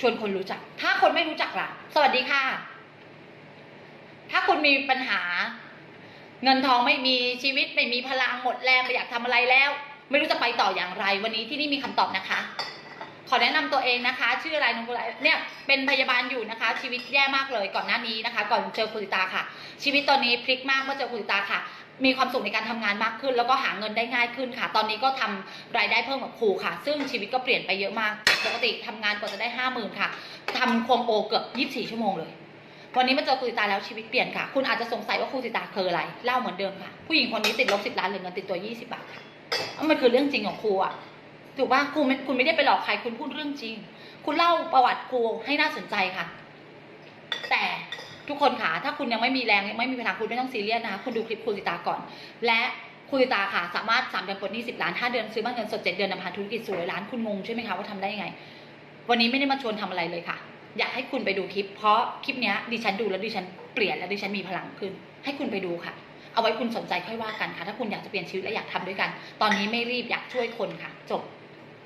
ชวนคนรู้จัก ถ้าคนไม่รู้จักล่ะ สวัสดีค่ะ ถ้าคุณมีปัญหา เงินทองไม่มีชีวิตไม่มีพลังหมดแรงไม่อยากทำอะไรแล้ว ไม่รู้จะไปต่ออย่างไร วันนี้ที่นี่มีคำตอบนะคะ แนะนำตัวเองนะคะ ชื่ออะไรนงกุลเนี่ยเป็นพยาบาลอยู่นะคะ ชีวิตแย่มากเลยก่อนหน้านี้นะคะ ก่อนเจอคุณตาค่ะ ชีวิตตอนนี้พลิกมากเมื่อเจอคุณตาค่ะ มีความสุขในการทำงานมากขึ้น แล้วก็หาเงินได้ง่ายขึ้นค่ะ ตอนนี้ก็ทำรายได้เพิ่มกับครูค่ะ ซึ่งชีวิตก็เปลี่ยนไปเยอะมาก ปกติทำงานกว่าจะได้ห้าหมื่นค่ะทำควงโอเกือบยี่สิบสี่ชั่วโมงเลยวันนี้มาเจอครูติตาแล้วชีวิตเปลี่ยนค่ะ คุณอาจจะสงสัยว่าครูติตาคืออะไรเล่าเหมือนเดิมค่ะ ผู้หญิงคนนี้ติดลบสิบล้านเหลือเงินติดตัวยี่สิบาทค่ะมันคือเรื่องจริงของครูอะ ถูกป่ะครูไม่คุณไม่ได้ไปหลอกใครคุณพูดเรื่องจริง คุณเล่าประวัติครูให้น่าสนใจค่ะ แต่ทุกคนค่ะถ้าคุณยังไม่มีแรงยังไม่มีพลังคุณไม่ต้องซีเรียสนะคะคุณดูคลิปครูติตาก่อน และครูติตาค่ะ สามารถสามเดือนปลดหนี้สิบล้านห้าเดือนซื้อบ้านเงินสดเจ็ดเดือนนำพาธุรกิจสู่ร้อยล้านคุณงงใช่ไหมคะว่าทำได้ยังไง วันนี้ไม่ได้มาชวนทำอะไรเลยค่ะ อยากให้คุณไปดูคลิป เพราะคลิปนี้ดิฉันดูแล้วดิฉันเปลี่ยนแล้วดิฉันมีพลังขึ้น ให้คุณไปดูค่ะเอาไว้คุณสนใจค่อยว่ากันค่ะ ถ้าคุณอยากจะเปลี่ยนชีวิตและอยากทำด้วยกัน ตอนนี้ไม่รีบอยากช่วยคนค่ะ จบ